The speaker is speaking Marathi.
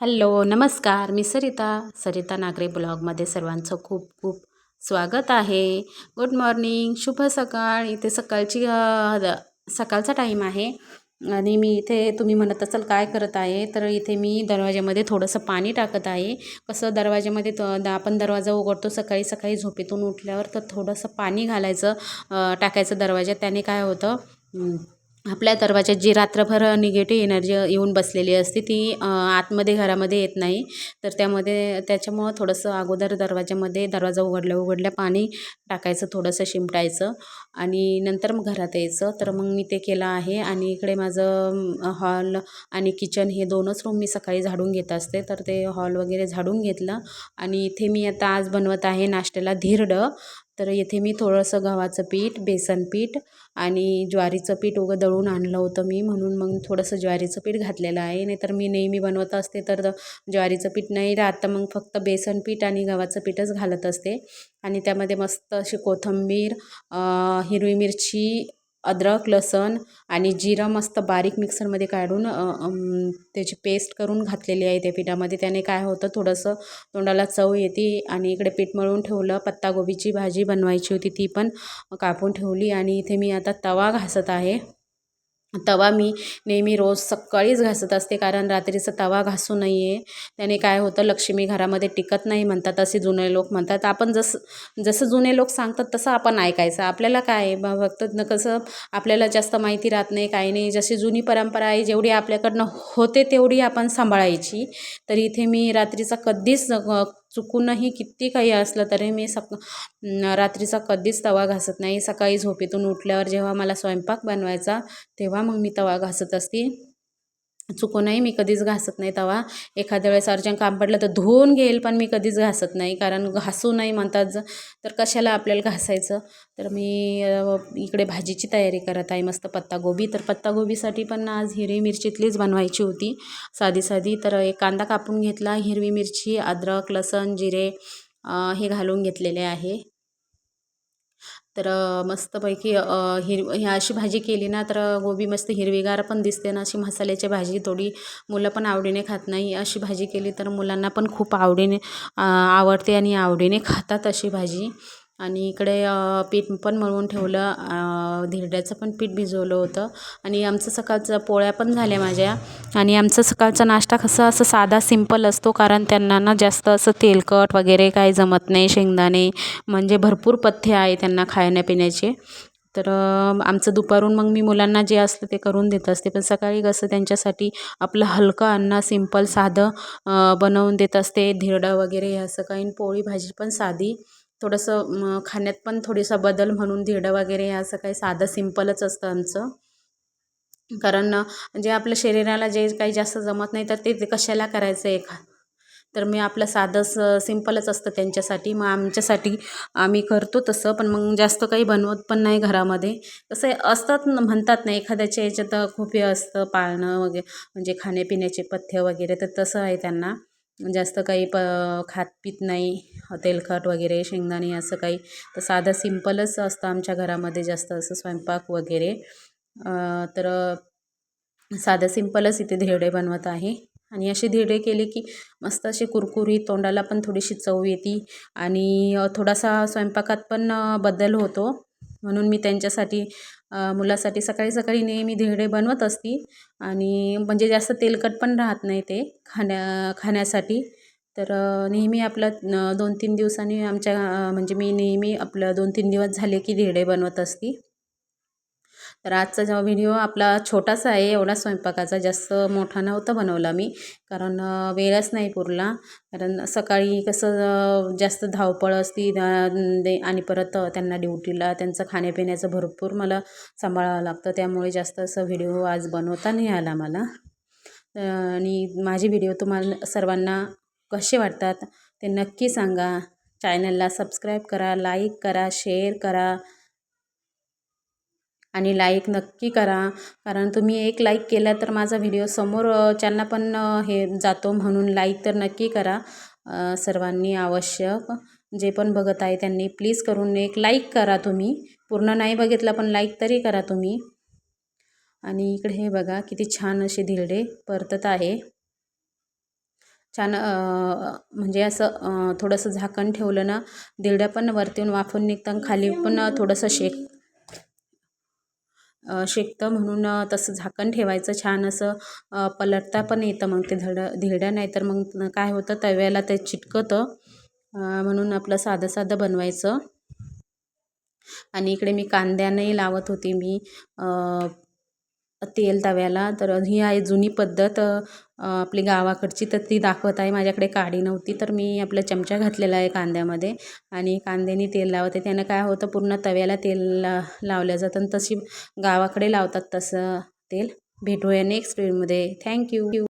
हॅलो नमस्कार. मी सरिता सरिता नागरे ब्लॉगमध्ये सर्वांचं खूप खूप स्वागत आहे. गुड मॉर्निंग शुभ सकाळ. इथे सकाळची सकाळचा टाईम आहे. आणि मी इथे तुम्ही म्हणत असाल काय करत आहे तर इथे मी दरवाज्यामध्ये थोडंसं पाणी टाकत आहे. कसं दरवाज्यामध्ये त द- आपण दरवाजा उघडतो सकाळी सकाळी झोपेतून उठल्यावर तर थोडंसं पाणी घालायचं टाकायचं दरवाज्यात. त्याने काय होतं आपल्या दरवाज्यात जी रात्रभर निगेटिव्ह एनर्जी येऊन बसलेली असते ती आतमध्ये घरामध्ये येत नाही. तर त्यामध्ये त्याच्यामुळं थोडंसं अगोदर दरवाज्यामध्ये दरवाजा उघडल्या उघडल्या पाणी टाकायचं थोडंसं शिंपडायचं आणि नंतर मग घरात यायचं. तर मग मी ते केलं आहे आणि इकडे माझं हॉल आणि किचन हे दोनच रूम मी सकाळी झाडून घेत असते. तर ते हॉल वगैरे झाडून घेतलं आणि इथे मी आता आज बनवत आहे नाश्त्याला धिरडं. तर येथे मी थोडंसं गव्हाचं पीठ बेसन पीठ आणि ज्वारीचं पीठ उगं दळून आणलं होतं मी. म्हणून मग थोडंसं ज्वारीचं पीठ घातलेलं आहे. नाहीतर मी नेहमी बनवत असते तर ज्वारीचं पीठ नाही राहत. तर मग फक्त बेसन पीठ आणि गव्हाचं पीठच घालत असते. आणि त्यामध्ये मस्त अशी कोथिंबीर हिरवी मिरची अद्रक लसण आणि जिरं मस्त बारीक मिक्सरमध्ये काढून त्याची पेस्ट करून घातलेली आहे त्या पिठामध्ये. त्याने काय होतं थोडंसं तोंडाला चव येते आणि इकडे पीठ मळून ठेवलं पत्तागोबीची भाजी बनवायची होती ती पण कापून ठेवली आणि इथे मी आता तवा घासत आहे. तवा मी नेहमी रोज सकाळीच घासत असते कारण रात्रीचा तवा घासू नये त्याने काय होतं लक्ष्मी घरामध्ये टिकत नाही म्हणतात असे जुने लोक म्हणतात. आपण जसं जसं जुने लोक सांगतात तसं आपण ऐकायचं. आपल्याला काय बा फक्त न कसं आपल्याला जास्त माहिती राहत नाही काही नाही. जशी जुनी परंपरा आहे जेवढी आपल्याकडनं होते तेवढी आपण सांभाळायची. तर इथे मी रात्रीचा कधीच चुकूनही किती काही असलं तरी मी सक रात्रीचा कधीच तवा घासत नाही. सकाळी झोपेतून उठल्यावर जेव्हा मला स्वयंपाक बनवायचा तेव्हा मग मी तवा घासत असते. चुकूनही मी कधीच घासत नाही तवा. एखाद्या वेळेस अर्जंट काम पडलं तर धुवून घेईल पण मी कधीच घासत नाही. कारण घासू नाही म्हणतात ज- तर कशाला आपल्याला घासायचं? तर मी इकडे भाजीची तयारी करत आहे. मस्त पत्तागोबी तर पत्तागोबीसाठी पण आज हिरवी मिरचीतलीच बनवायची होती. साधी साधी. तर एक कांदा कापून घेतला. हिरवी मिरची अद्रक लसण जिरे हे घालून घेतलेले आहे. तर मस्तपैकी हिर ह्या ही अशी भाजी केली ना तर गोबी मस्त हिरवीगार पण दिसते ना अशी मसाल्याची भाजी थोडी मुलं पण आवडीने खात नाही अशी भाजी केली तर मुलांना पण खूप आवडीने आवडते आणि आवडीने खातात अशी भाजी. आणि इकडे पीठ पण मळून ठेवलं. धिरड्याचं पण पीठ भिजवलं होतं. आणि आमचं सकाळचं पोळ्या पण झाल्या माझ्या. आणि आमचं सकाळचा नाश्ता कसा असं साधा सिंपल असतो कारण त्यांना ना जास्त असं तेलकट वगैरे काही जमत नाही शेंगदाणे म्हणजे भरपूर पथ्य आहे त्यांना खाण्यापिण्याचे. तर आमचं दुपारून मग मी मुलांना जे असतं ते करून देत असते. पण सकाळी कसं त्यांच्यासाठी आपलं हलकं अन्न सिंपल साधं बनवून देत असते. धिरडं वगैरे हे असं काही पोळी भाजी पण साधी. थोडंसं खाण्यात पण थोडीसा बदल म्हणून धिरडं वगैरे असं काही साधं सिंपलच असतं आमचं. कारण जे आपल्या शरीराला जे काही जास्त जमत नाही तर ते ते कशाला करायचं एखा तर मी आपलं साधं स असतं त्यांच्यासाठी. मग आमच्यासाठी आम्ही करतो तसं पण मग जास्त काही बनवत पण नाही घरामध्ये. तसं असतात म्हणतात ना एखाद्याच्या याच्यात खूप हे असतं पाळणं वगैरे म्हणजे खाण्यापिण्याचे पथ्य वगैरे तर तसं आहे त्यांना. जास्त काही प खात पित नाही. तेलकट वगैरे शेंगदाणे असं काही. तर साधं सिम्पलच असतं आमच्या घरामध्ये जास्त असं स्वयंपाक वगैरे. तर साधं सिंपलच इथे धिरडे बनवत आहे. आणि असे धिरडे केले की मस्त असे कुरकुरीत तोंडाला पण थोडीशी चव येते. आणि थोडासा स्वयंपाकात पण बदल होतो. म्हणून मी त्यांच्यासाठी मुलासाठी सकाळी सकाळी नेहमी धिरडे बनवत असते. आणि म्हणजे जास्त तेलकट पण राहत नाही ते खाण्या खाण्यासाठी. तर नेहमी आपलं दोन तीन दिवसांनी आमच्या म्हणजे मी नेहमी आपलं दोन तीन दिवस झाले की धिरडे बनवत असते. तर आजचा जेव्हा व्हिडिओ आपला छोटासा आहे एवढा स्वयंपाकाचा जास्त मोठा नव्हता बनवला मी. कारण वेळच नाही पुरला. कारण सकाळी कसं जास्त धावपळ असती दे आणि परत त्यांना ड्युटीला त्यांचं खाण्यापिण्याचं भरपूर मला सांभाळावं लागतं. त्यामुळे जास्त असं व्हिडिओ आज बनवता नाही आला मला. आणि माझे व्हिडिओ तुम्हाला सर्वांना कसे वाटतात ते नक्की सांगा. चॅनलला सबस्क्राईब करा लाईक करा शेअर करा आणि लाईक नक्की करा. कारण तुम्ही एक लाईक केला तर माझा व्हिडिओ समोरच्यांना पण हे जातो म्हणून लाईक तर नक्की करा सर्वांनी आवश्यक. जे पण बघत आहे त्यांनी प्लीज करून एक लाईक करा तुम्ही. पूर्ण नाही बघितलं पण लाईक तरी करा तुम्ही. आणि इकडे हे बघा किती छान असे धिरडे परतत आहे. छान म्हणजे असं थोडंसं झाकण ठेवलं ना दिरड्या पण वरतीहून वाफून निघतं खाली पण थोडंसं शेक शेकतं म्हणून तसं झाकण ठेवायचं छान असं पलटता पण येतं मग ते धड धिरड्या नाही तर मग काय होतं तव्याला ते चिटकतं म्हणून आपलं साधं साधं बनवायचं. आणि इकडे मी कांद्यानंही लावत होती मी तेल तव्याला तर ही आहे जुनी पद्धत. आपली गावाकडची तर ती दाखवत आहे. माझ्याकडे काडी नव्हती तर मी आपला चमचा घातलेला आहे कांद्यामध्ये. आणि कांद्याने तेल लावते. त्यानं काय होतं पूर्ण तव्याला तेल ला लावलं जातं. आणि तशी गावाकडे लावतात तसं तेल. भेटूया नेक्स्ट व्हिडिओमध्ये थँक्यू